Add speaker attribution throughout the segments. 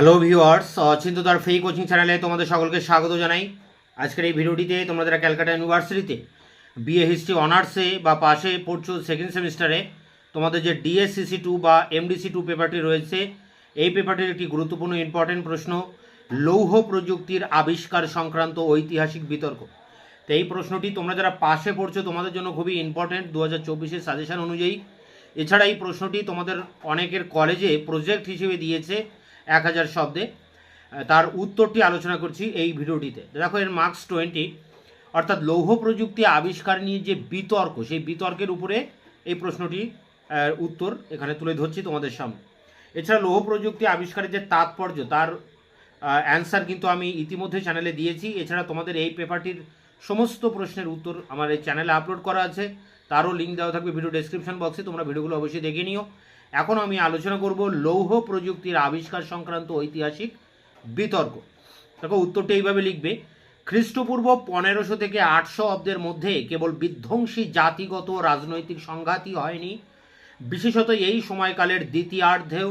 Speaker 1: Hello viewers অচিন্ততার free coaching চ্যানেলে তোমাদের সকলকে স্বাগত জানাই। আজকের এই ভিডিওটিতে তোমরা যারা ক্যালকাটা ইউনিভার্সিটিতে বিএ হিস্ট্রি অনার্সে বা পাশে পড়ছো সেকেন্ড সেমিস্টারে তোমাদের যে ডিএসসিসি টু বা এমডিসি টু পেপারটি রয়েছে, এই পেপারটির একটি গুরুত্বপূর্ণ ইম্পর্টেন্ট প্রশ্ন, লৌহ প্রযুক্তির আবিষ্কার সংক্রান্ত ঐতিহাসিক বিতর্ক। তো এই প্রশ্নটি তোমরা যারা পাশে পড়ছো, তোমাদের জন্য খুবই ইম্পর্টেন্ট দু হাজার চব্বিশের সাজেশন অনুযায়ী। এছাড়া এই প্রশ্নটি তোমাদের অনেকের কলেজে প্রজেক্ট হিসেবে দিয়েছে এক হাজার শব্দে তার উত্তরটি আলোচনা করছি এই ভিডিওটিতে। দেখো, এর মার্কস টোয়েন্টি অর্থাৎ লৌহ প্রযুক্তি আবিষ্কার নিয়ে যে বিতর্ক, সেই বিতর্কের উপরে এই প্রশ্নটি উত্তর এখানে তুলে ধরছি তোমাদের সামনে। এছাড়া লৌহ প্রযুক্তি আবিষ্কারের যে তাৎপর্য, তার অ্যান্সার কিন্তু আমি ইতিমধ্যে চ্যানেলে দিয়েছি। এছাড়া তোমাদের এই পেপারটির সমস্ত প্রশ্নের উত্তর আমার এই চ্যানেলে আপলোড করা আছে। তারও লিঙ্ক দেওয়া থাকবে ভিডিও ডেসক্রিপশন বক্সে তোমরা ভিডিওগুলো অবশ্যই দেখে নিও। এখন আমি আলোচনা করব লৌহ প্রযুক্তির আবিষ্কার সংক্রান্ত ঐতিহাসিক বিতর্ক। দেখো, উত্তরটা এইভাবে লিখবে, খ্রিস্টপূর্ব পনেরোশো থেকে আটশো অব্দের মধ্যে কেবল বিধ্বংসী জাতিগত রাজনৈতিক সংঘাতই হয়নি। বিশেষত এই সময়কালের দ্বিতীয়ার্ধেও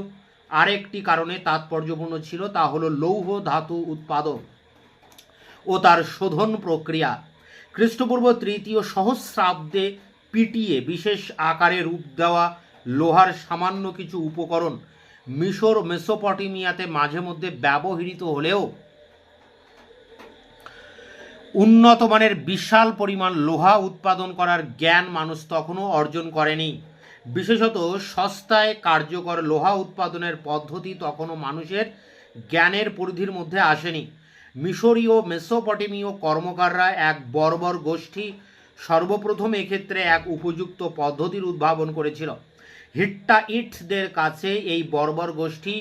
Speaker 1: আরেকটি কারণে তাৎপর্যপূর্ণ ছিল, তা হলো লৌহ ধাতু উৎপাদন ও তার শোধন প্রক্রিয়া। খ্রিস্টপূর্ব তৃতীয় সহস্রাব্দে পিটিয়ে বিশেষ আকারে রূপ দেওয়া লোহার সামান্য কিছু উপকরণ মিশর মেসোপটেমিয়াতে মাঝে মধ্যে ব্যবহৃত হলেও উন্নত মানের বিশাল পরিমাণ লোহা উৎপাদন করার জ্ঞান মানুষ তখনও অর্জন করেনি। বিশেষত সস্তায় কার্যকর লোহা উৎপাদনের পদ্ধতি তখনও মানুষের জ্ঞানের পরিধির মধ্যে আসেনি। মিশরীয় মেসোপটেমীয় কর্মকাররা এক বর্বর গোষ্ঠী সর্বপ্রথম এক্ষেত্রে এক উপযুক্ত পদ্ধতির উদ্ভাবন করেছিল। হিট্টা ইটদের কাছে এই বর্বর গোষ্ঠী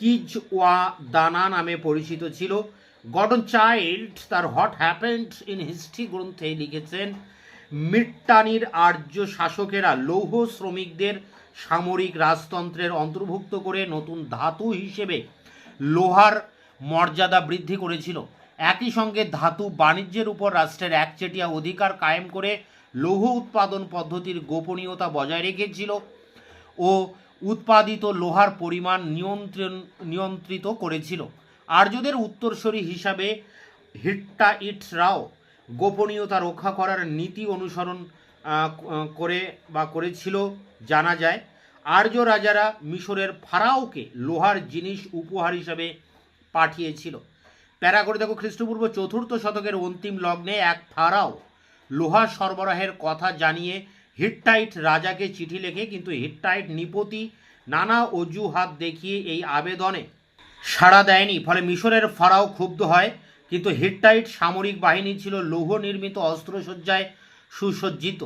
Speaker 1: কিজ ওয়া দানা নামে পরিচিত ছিল। গডন চাইল্ড তার হট হ্যাপেন্ড ইন হিস্ট্রি গ্রন্থে লিখেছেন, মিট্টানির আর্য শাসকেরা লৌহ শ্রমিকদের সামরিক রাজতন্ত্রের অন্তর্ভুক্ত করে নতুন ধাতু হিসেবে লোহার মর্যাদা বৃদ্ধি করেছিল। একই সঙ্গে ধাতু বাণিজ্যের উপর রাষ্ট্রের একচেটিয়া অধিকার কায়েম করে লৌহ উৎপাদন পদ্ধতির গোপনীয়তা বজায় রেখেছিল। ও উৎপাদিত লোহার পরিমাণ নিয়ন্ত্রণ, নিয়ন্ত্রিত করেছিল। আর্যদের উত্তরসূরি হিসাবে হিট্টাইটরাও গোপনীয়তা রক্ষা করার নীতি অনুসরণ করে বা করেছিল জানা যায়। আর্য রাজারা মিশরের ফারাওকে লোহার জিনিস উপহার হিসাবে পাঠিয়েছিল। প্যারা করে দেখো, খ্রিস্টপূর্ব চতুর্থ শতকের অন্তিম লগ্নে এক ফারাও লোহা সরবরাহের কথা জানিয়ে হিটটাইট রাজাকে চিঠি লেখে, কিন্তু হিটটাইট নিপতি নানা অজুহাত দেখিয়ে এই আবেদনে সাড়া দেয়নি। ফলে মিশরের ফারাও ক্ষুব্ধ হয়, কিন্তু হিটটাইট সামরিক বাহিনী ছিল লৌহ নির্মিত অস্ত্রসজ্জায় সুসজ্জিত।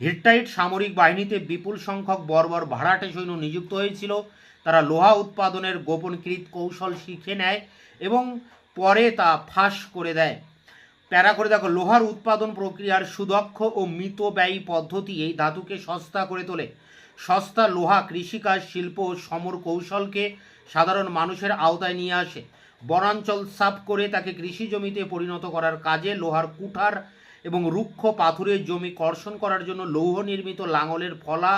Speaker 1: হিটটাইট সামরিক বাহিনীতে বিপুল সংখ্যক বর্বর ভাড়াটে সৈন্য নিযুক্ত হয়েছিল। তারা লোহা উৎপাদনের গোপনকৃত কৌশল শিখে নেয় এবং পরে তা ফাঁস করে দেয়। প্যারা করে দেখো, লোহার উৎপাদন প্রক্রিয়ার সুদক্ষ ও মৃত ব্যয়ী পদ্ধতি এই ধাতুকে সস্তা করে তোলে। সস্তা লোহা কৃষিকাজ শিল্প ও সমর কৌশলকে সাধারণ মানুষের আওতায় নিয়ে আসে। বনাঞ্চল সাফ করে তাকে কৃষি জমিতে পরিণত করার কাজে লোহার কুঠার এবং রুক্ষ পাথুরের জমি কর্ষণ করার জন্য লৌহ নির্মিত লাঙলের ফলা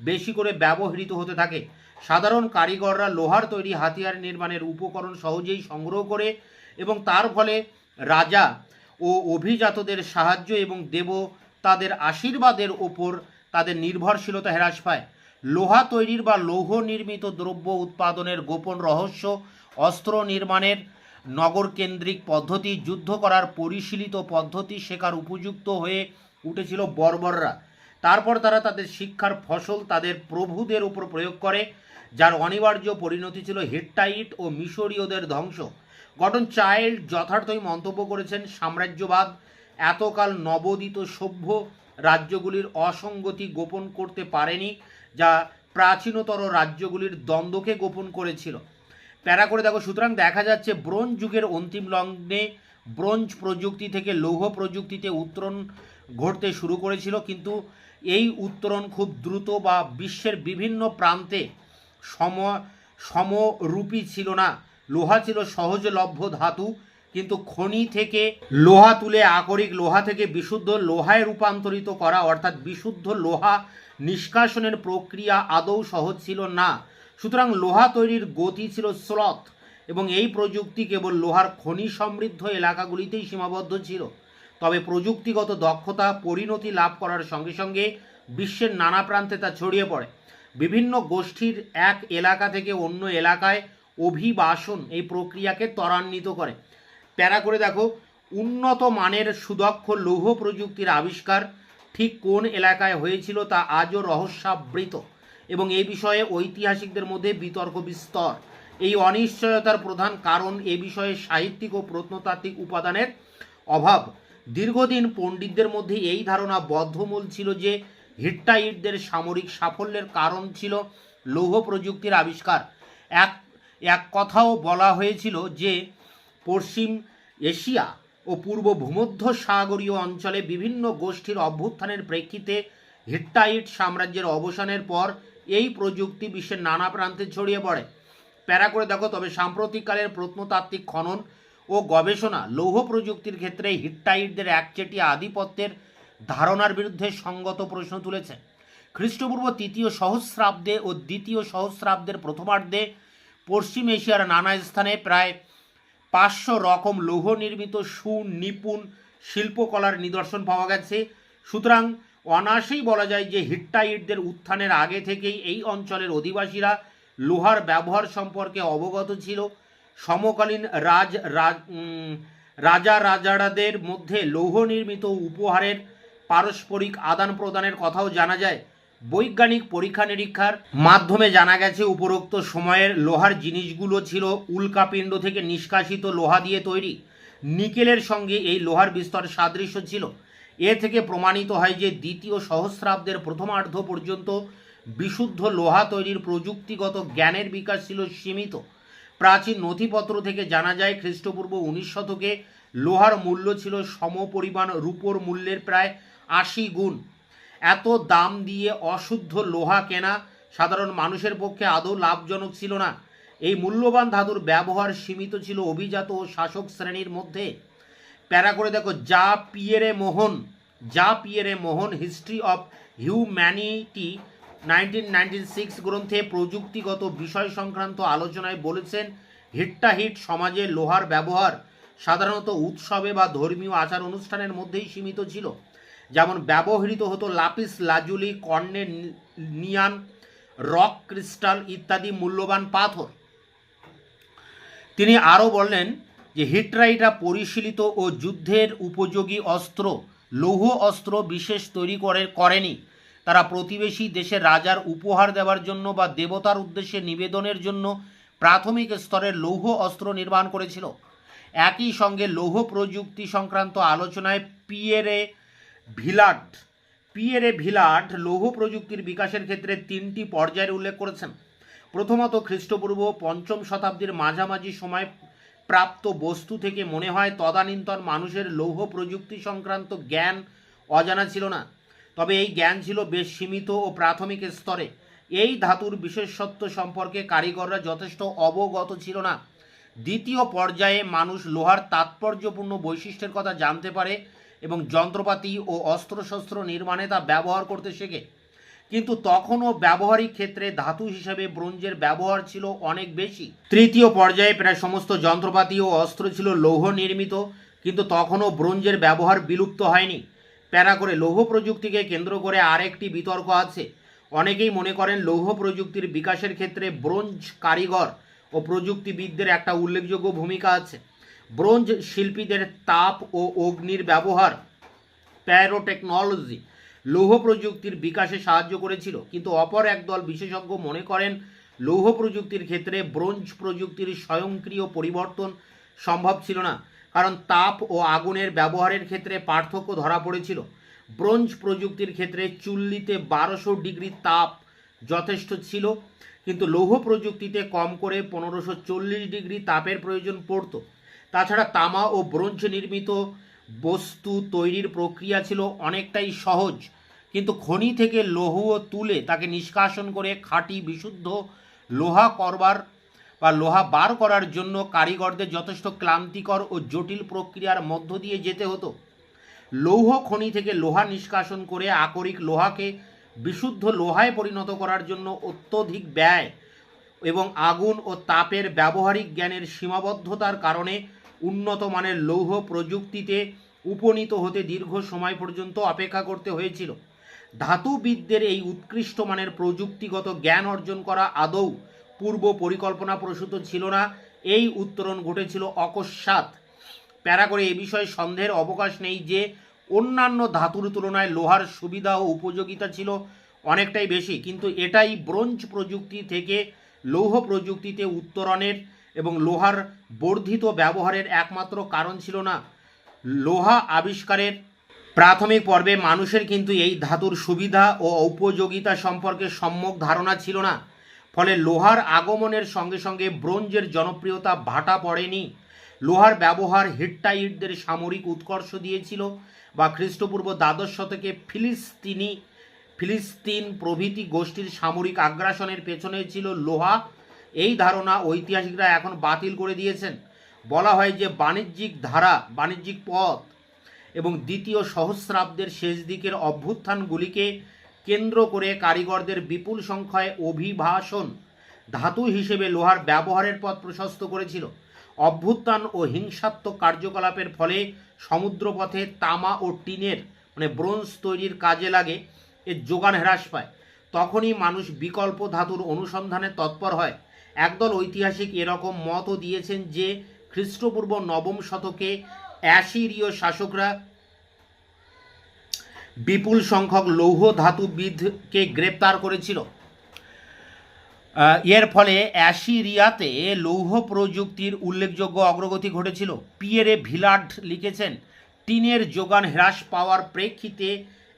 Speaker 1: বেশি করে ব্যবহৃত হতে থাকে। সাধারণ কারিগররা লোহার তৈরি হাতিয়ার নির্মাণের উপকরণ সহজেই সংগ্রহ করে এবং তার ফলে রাজা ও অভিজাতদের সাহায্য এবং দেব তাদের আশীর্বাদের ওপর তাদের নির্ভরশীলতা হ্রাস পায়। লোহা তৈরির বা লৌহ নির্মিত দ্রব্য উৎপাদনের গোপন রহস্য অস্ত্র নির্মাণের নগরকেন্দ্রিক পদ্ধতি যুদ্ধ করার পরিশীলিত পদ্ধতি শেখার উপযুক্ত হয়ে উঠেছিল বর্বররা। তারপর তারা তাদের শিক্ষার ফসল তাদের প্রভুদের উপর প্রয়োগ করে, যার অনিবার্য পরিণতি ছিল হিট্টাইট ও মিশরীয়দের ধ্বংস। গঠন চাইল্ড যথার্থই মন্তব্য করেছেন সাম্রাজ্যবাদ, এতকাল নবোদিত সভ্য রাজ্যগুলির অসঙ্গতি গোপন করতে পারেনি, যা প্রাচীনতর রাজ্যগুলির দ্বন্দ্বকে গোপন করেছিল। প্যারা করে দেখো, সুতরাং দেখা যাচ্ছে ব্রোঞ্জ যুগের অন্তিম লগ্নে ব্রোঞ্জ প্রযুক্তি থেকে লৌহ প্রযুক্তিতে উত্তরণ ঘটতে শুরু করেছিল, কিন্তু এই উত্তরণ খুব দ্রুত বা বিশ্বের বিভিন্ন প্রান্তে সম সমরূপী ছিল না। লোহা ছিল সহজলভ্য ধাতু, কিন্তু খনি থেকে লোহা তুলে আকরিক লোহা থেকে বিশুদ্ধ লোহায় রূপান্তরিত করা, অর্থাৎ বিশুদ্ধ লোহা নিষ্কাশনের প্রক্রিয়া আদৌ সহজ ছিল না। সুতরাং লোহা তৈরির গতি ছিল স্লথ, এবং এই প্রযুক্তি কেবল লোহার খনি সমৃদ্ধ এলাকাগুলিতেই সীমাবদ্ধ ছিল। তবে প্রযুক্তিগত দক্ষতা, পরিণতি লাভ করার সঙ্গে সঙ্গে বিশ্বের নানা প্রান্তে তা ছড়িয়ে পড়ে। বিভিন্ন গোষ্ঠীর এক এলাকা থেকে অন্য এলাকায় অভিবাসন এই প্রক্রিয়াকে ত্বরান্বিত করে। প্যারা করে দেখো, উন্নত মানের সুদক্ষ লৌহ প্রযুক্তির আবিষ্কার ঠিক কোন এলাকায় হয়েছিল তা আজও রহস্যাবৃত এবং এই বিষয়ে ঐতিহাসিকদের মধ্যে বিতর্ক বিস্তর। এই অনিশ্চয়তার প্রধান কারণ এ বিষয়ে সাহিত্যিক ও প্রত্নতাত্ত্বিক উপাদানের অভাব। দীর্ঘদিন পণ্ডিতদের মধ্যে এই ধারণা বদ্ধমূল ছিল যে হিট্টাইটদের সামরিক সাফল্যের কারণ ছিল লৌহ প্রযুক্তির আবিষ্কার। এক এক কথাও বলা হয়েছিল যে পশ্চিম এশিয়া ও পূর্ব ভূমধ্য সাগরীয় অঞ্চলে বিভিন্ন গোষ্ঠীর অভ্যুত্থানের প্রেক্ষিতে হিট্টাইট সাম্রাজ্যের অবসানের পর এই প্রযুক্তি বিশ্বের নানা প্রান্তে ছড়িয়ে পড়ে। প্যারা করে দেখো, তবে সাম্প্রতিককালের প্রত্নতাত্ত্বিক খনন ও গবেষণা লৌহ প্রযুক্তির ক্ষেত্রে হিট্টাইটদের একচেটিয়া আধিপত্যের ধারণার বিরুদ্ধে সঙ্গত প্রশ্ন তুলেছে। খ্রিস্টপূর্ব তৃতীয় সহস্রাব্দে ও দ্বিতীয় সহস্রাব্দের প্রথমার্ধে পশ্চিম এশিয়ার নানা স্থানে প্রায় পাঁচশো রকম লৌহ নির্মিত সুনিপুণ শিল্পকলার নিদর্শন পাওয়া গেছে। সুতরাং অনায়াসেই বলা যায় যে হিট্টাইটদের উত্থানের আগে থেকেই এই অঞ্চলের অধিবাসীরা লোহার ব্যবহার সম্পর্কে অবগত ছিল। সমকালীন রাজ রাজ- রাজা রাজারাদের মধ্যে লৌহ নির্মিত উপহারের পারস্পরিক আদান প্রদানের কথাও জানা যায়। বৈজ্ঞানিক পরীক্ষা নিরীক্ষার মাধ্যমে জানা গেছে, উপরোক্ত সময়ের লোহার জিনিসগুলো ছিল উল্কাপিণ্ড থেকে নিষ্কাশিত লোহা দিয়ে তৈরি। নিকেলের সঙ্গে এই লোহার বিস্তর সাদৃশ্য ছিল। এ থেকে প্রমাণিত হয় যে দ্বিতীয় সহস্রাব্দের প্রথমার্ধ পর্যন্ত বিশুদ্ধ লোহা তৈরির প্রযুক্তিগত জ্ঞানের বিকাশ ছিল সীমিত। প্রাচীন নথিপত্র থেকে জানা যায়, খ্রিস্টপূর্ব উনিশ শতকে লোহার মূল্য ছিল সমপরিমাণ রূপোর মূল্যের প্রায় আশি গুণ। এত দাম দিয়ে অশুদ্ধ লোহা কেনা সাধারণ মানুষের পক্ষে আদৌ লাভজনক ছিল না। এই মূল্যবান ধাতুর ব্যবহার সীমিত ছিল অভিজাত ও শাসক শ্রেণির মধ্যে। প্যারা করে দেখো, যা পিয়েরে মোহন, যা Pierre Mohen, history of humanity nineteen six গ্রন্থে প্রযুক্তিগত বিষয় সংক্রান্ত আলোচনায় বলেছেন হিট্টাহিট সমাজে লোহার ব্যবহার সাধারণত উৎসবে বা ধর্মীয় আচার অনুষ্ঠানের মধ্যেই সীমিত ছিল। যেমন ব্যবহৃত হতো lapis, lazuli carnelian, rock, crystal ইত্যাদি মূল্যবান পাথর। তিনি আরও বললেন যে হিটরাইটরা পরিশীলিত ও যুদ্ধের উপযোগী অস্ত্র, লৌহ অস্ত্র বিশেষ তৈরি করে, করেনি। তারা প্রতিবেশী দেশের রাজার উপহার দেওয়ার জন্য বা দেবতার উদ্দেশ্যে নিবেদনের জন্য প্রাথমিক স্তরের লৌহ অস্ত্র নির্মাণ করেছিল। একই সঙ্গে লৌহ প্রযুক্তি সংক্রান্ত আলোচনায় পিয়েরে ভিলাট পিয়েরে ভিলাট লৌহ প্রযুক্তির বিকাশের ক্ষেত্রে তিনটি পর্যায়ের উল্লেখ করেছেন। প্রথমত খ্রিস্টপূর্ব পঞ্চম শতাব্দীর মাঝামাঝি সময় প্রাপ্ত বস্তু থেকে মনে হয় তদানীন্তন মানুষের লৌহ প্রযুক্তি সংক্রান্ত জ্ঞান অজানা ছিল না। তবে এই জ্ঞান ছিল বেশ সীমিত ও প্রাথমিক স্তরে। এই ধাতুর বিশেষত্ব সম্পর্কে কারিগররা যথেষ্ট অবগত ছিল না। দ্বিতীয় পর্যায়ে মানুষ লোহার তাৎপর্যপূর্ণ বৈশিষ্ট্যের কথা জানতে পারে এবং যন্ত্রপাতি ও অস্ত্রশস্ত্র নির্মাণে তা ব্যবহার করতে শেখে। কিন্তু তখনও ব্যবহারিক ক্ষেত্রে ধাতু হিসেবে ব্রোঞ্জের ব্যবহার ছিল অনেক বেশি। তৃতীয় পর্যায়ে প্রায় সমস্ত যন্ত্রপাতি ও অস্ত্র ছিল লৌহ নির্মিত কিন্তু তখনও ব্রোঞ্জের ব্যবহার বিলুপ্ত হয়নি। প্যারা করে লৌহ প্রযুক্তিকে কেন্দ্র করে আরেকটি বিতর্ক আছে। অনেকেই মনে করেন লৌহ প্রযুক্তির বিকাশের ক্ষেত্রে ব্রোঞ্জ কারিগর ও প্রযুক্তিবিদদের একটা উল্লেখযোগ্য ভূমিকা আছে। ব্রোঞ্জ শিল্পীদের তাপ ও অগ্নির ব্যবহার, প্যারোটেকনোলজি, লৌহ প্রযুক্তির বিকাশে সাহায্য করেছিল। কিন্তু অপর একদল বিশেষজ্ঞ মনে করেন, লৌহ প্রযুক্তির ক্ষেত্রে ব্রোঞ্জ প্রযুক্তির স্বয়ংক্রিয় পরিবর্তন সম্ভব ছিল না। কারণ তাপ ও আগুনের ব্যবহারের ক্ষেত্রে পার্থক্য ধরা পড়েছিল। ব্রোঞ্জ প্রযুক্তির ক্ষেত্রে চুল্লিতে বারোশো ডিগ্রি তাপ যথেষ্ট ছিল। কিন্তু লৌহ প্রযুক্তিতে কম করে পনেরোশো চল্লিশ ডিগ্রি তাপের প্রয়োজন পড়তো। তাছাড়া তামা ও ব্রোঞ্জ নির্মিত বস্তু তৈরির প্রক্রিয়া ছিল অনেকটাই সহজ। কিন্তু খনি থেকে লৌহ তুলে তাকে নিষ্কাশন করে খাঁটি, বিশুদ্ধ লোহা করবার বা লোহা বার করার জন্য কারিগরদের যথেষ্ট ক্লান্তিকর ও জটিল প্রক্রিয়ার মধ্য দিয়ে যেতে হতো। লৌহ খনি থেকে লোহা নিষ্কাশন করে আকরিক লোহাকে বিশুদ্ধ লোহায় পরিণত করার জন্য অত্যধিক ব্যয় এবং আগুন ও তাপের ব্যবহারিক জ্ঞানের সীমাবদ্ধতার কারণে উন্নত মানের লৌহ প্রযুক্তিতে উপনীত হতে দীর্ঘ সময় পর্যন্ত অপেক্ষা করতে হয়েছিল। ধাতুবিদদের এই উৎকৃষ্ট মানের প্রযুক্তিগত জ্ঞান অর্জন করা আদৌ পূর্ব পরিকল্পনা প্রসূত ছিল না। এই উত্তরণ ঘটেছিল অকস্মাৎ। প্যারা করে এ বিষয়ে সন্দেহের অবকাশ নেই যে অন্যান্য ধাতুর তুলনায় লোহার সুবিধা ও উপযোগিতা ছিল অনেকটাই বেশি, কিন্তু এটাই ব্রোঞ্জ প্রযুক্তি থেকে লৌহ প্রযুক্তিতে উত্তরণের এবং লোহার বর্ধিত ব্যবহারের একমাত্র কারণ ছিল না। লোহা আবিষ্কারের প্রাথমিক পর্বে মানুষের কিন্তু এই ধাতুর সুবিধা ও উপযোগিতা সম্পর্কে সম্যক ধারণা ছিল না। ফলে লোহার আগমনের সঙ্গে সঙ্গে ব্রোঞ্জের জনপ্রিয়তা ভাটা পড়েনি। লোহার ব্যবহার হিট্টাইটদের সামরিক উৎকর্ষ দিয়েছিল বা খ্রিস্টপূর্ব দ্বাদশ শতকে ফিলিস্তিনি ফিলিস্তিন প্রভৃতি গোষ্ঠীর সামরিক আগ্রাসনের পেছনে ছিল লোহা এই ধারণা ঐতিহাসিকরা এখন বাতিল করে দিয়েছেন। বলা হয় যে বাণিজ্যিক ধারা, বাণিজ্যিক পথ এবং দ্বিতীয় সহস্রাব্দের শেষ দিকের অভ্যুত্থানগুলিকে কেন্দ্র করে কারিগরদের বিপুল সংখ্যায় অভিভাষণ, ধাতু হিসেবে লোহার ব্যবহারের পথ প্রশস্ত করেছিল। অভ্যুত্থান ও হিংসাত্মক কার্যকলাপের ফলে সমুদ্রপথে তামা ও টিনের মানে ব্রোঞ্জ তৈরির কাজে লাগে, এর যোগান হ্রাস পায়। তখনই মানুষ বিকল্প ধাতুর অনুসন্ধানে তৎপর হয়। একদল ঐতিহাসিক এরকম মতও দিয়েছেন যে খ্রিস্টপূর্ব নবম শতকে অ্যাসিরীয় শাসকরা বিপুল সংখ্যক লৌহ ধাতুবিদকে গ্রেপ্তার করেছিল। এর ফলে অ্যাসিরিয়াতে লৌহ প্রযুক্তির উল্লেখযোগ্য অগ্রগতি ঘটেছিল। পিয়েরে ভিলার্ড লিখেছেন, টিনের যোগান হ্রাস পাওয়ার প্রেক্ষিতে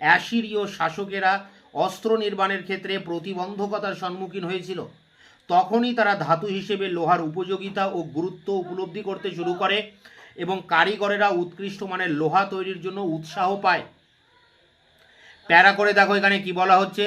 Speaker 1: অ্যাসিরীয় শাসকেরা অস্ত্র নির্মাণের ক্ষেত্রে প্রতিবন্ধকতার সম্মুখীন হয়েছিল। তখনই তারা ধাতু হিসেবে লোহার উপযোগিতা ও গুরুত্ব উপলব্ধি করতে শুরু করে এবং কারিগরেরা উৎকৃষ্ট মানের লোহা তৈরির জন্য উৎসাহ পায়। প্যারা করে দেখো এখানে কি বলা হচ্ছে।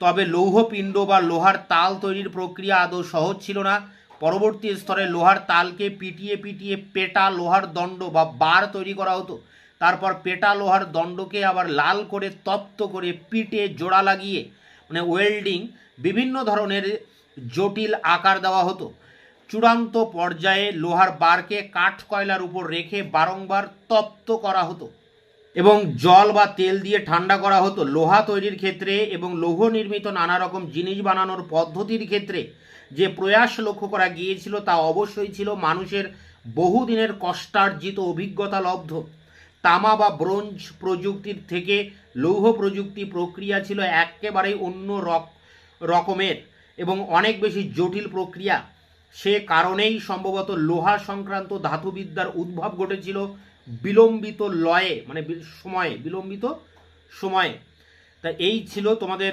Speaker 1: তবে লৌহপিণ্ড বা লোহার তাল তৈরির প্রক্রিয়া আদৌ সহজ ছিল না। পরবর্তী স্তরে লোহার তালকে পিটিয়ে পিটিয়ে পেটা লোহার দণ্ড বা বার তৈরি করা হতো। তারপর পেটা লোহার দণ্ডকে আবার লাল করে তপ্ত করে পিটে জোড়া লাগিয়ে মানে ওয়েল্ডিং বিভিন্ন ধরনের জটিল আকার দেওয়া হতো। চূড়ান্ত পর্যায়ে লোহার বারকে কাঠ কয়লার উপর রেখে বারংবার তপ্ত করা হতো এবং জল বা তেল দিয়ে ঠান্ডা করা হতো। লোহা তৈরির ক্ষেত্রে এবং লৌহ নির্মিত নানা রকম জিনিস বানানোর পদ্ধতির ক্ষেত্রে যে প্রয়াস লক্ষ্য করা গিয়েছিল তা অবশ্যই ছিল মানুষের বহুদিনের কষ্টার্জিত অভিজ্ঞতা লব্ধ। তামা বা ব্রোঞ্জ প্রযুক্তির থেকে লৌহ প্রযুক্তি প্রক্রিয়া ছিল একেবারেই অন্য রক- রকমের। এবং অনেক বেশি জটিল প্রক্রিয়া। সে কারণেই সম্ভবত লোহা সংক্রান্ত ধাতুবিদ্যার উদ্ভব ঘটেছিল বিলম্বিত লয়ে মানে সময়ে, বিলম্বিত সময়ে। তা এই ছিল তোমাদের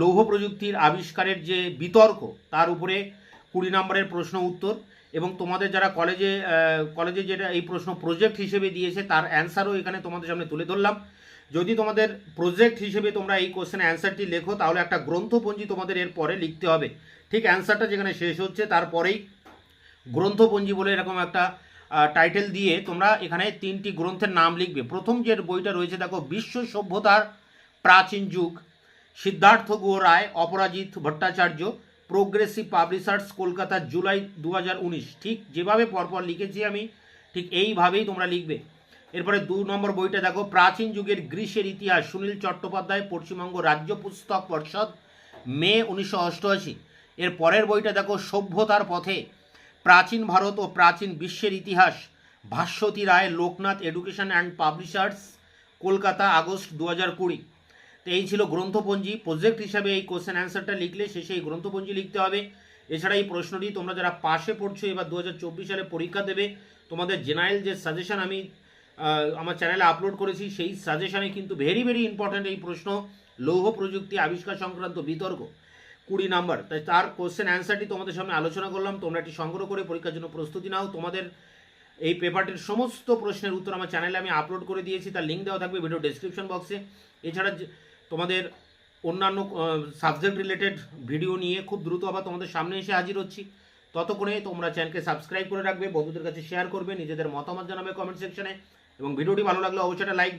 Speaker 1: লৌহ প্রযুক্তির আবিষ্কারের যে বিতর্ক, তার উপরে কুড়ি নম্বরের প্রশ্ন উত্তর। এবং তোমাদের যারা কলেজে কলেজে যেটা এই প্রশ্ন প্রজেক্ট হিসেবে দিয়েছে, তার অ্যান্সারও এখানে তোমাদের সামনে তুলে ধরলাম। যদি তোমাদের প্রজেক্ট হিসেবে তোমরা এই কোশ্চেন অ্যান্সারটি লেখো, তাহলে একটা গ্রন্থপঞ্জি তোমাদের এর পরে লিখতে হবে। ঠিক অ্যান্সারটা যেখানে শেষ হচ্ছে, তারপরেই গ্রন্থপঞ্জি বলে এরকম একটা টাইটেল দিয়ে তোমরা এখানে তিনটি গ্রন্থের নাম লিখবে। প্রথম যে বইটা রয়েছে, দেখো, বিশ্ব সভ্যতার প্রাচীন যুগ। Siddhartha Guha Roy Aparajita Bhattacharya progressive publishers Kolkata, July দু হাজার উনিশ। ঠিক যেভাবে পরপর লিখেছি আমি, ঠিক এইভাবেই তোমরা লিখবে। এরপরে দু নম্বর বইটা দেখো, প্রাচীন যুগের গ্রীসের ইতিহাস। সুনীল চট্টোপাধ্যায়, পশ্চিমবঙ্গ রাজ্য পুস্তক পর্ষদ, মে উনিশশো অষ্টআশি। এর পরের বইটা দেখো, সভ্যতার পথে। প্রাচীন ভারত ও প্রাচীন বিশ্বের ইতিহাস। Bhaswati Roy, Loknath education and publishers, Kolkata, August দু হাজার কুড়ি। তো এই ছিল গ্রন্থপঞ্জি। প্রজেক্ট হিসাবে এই কোশ্চেন অ্যান্সারটা লিখলে শেষে এই গ্রন্থপঞ্জি লিখতে হবে। এছাড়া এই প্রশ্নটি তোমরা যারা পাশে পড়ছো, এবার দু হাজার চব্বিশ সালে পরীক্ষা দেবে, তোমাদের জেনারেল যে সাজেশন আমি আমার চ্যানেলে আপলোড করেছি, সেই সাজেশনে কিন্তু ভেরি ভেরি ইম্পর্ট্যান্ট এই প্রশ্ন, লৌহ প্রযুক্তি আবিষ্কার সংক্রান্ত বিতর্ক, কুড়ি নাম্বার তাই তার কোশ্চেন অ্যান্সারটি তোমাদের সামনে আলোচনা করলাম, তোমরা এটি সংগ্রহ করে পরীক্ষার জন্য প্রস্তুতি নাও। তোমাদের এই পেপারটির সমস্ত প্রশ্নের উত্তর আমার চ্যানেলে আমি আপলোড করে দিয়েছি, তার লিঙ্ক দেওয়া থাকবে ভিডিও ডেসক্রিপশন বক্সে এছাড়া তোমাদের অন্যান্য সাবজেক্ট রিলেটেড ভিডিও নিয়ে খুব দ্রুত আবার তোমাদের সামনে এসে হাজির হচ্ছি। ততক্ষণে তোমরা চ্যানেলকে সাবস্ক্রাইব করে রাখবে, বন্ধুদের কাছে শেয়ার করবে, নিজেদের মতামত জানাবে কমেন্ট সেকশনে এবং ভিডিওটি ভালো লাগলে অবশ্যই একটা লাইক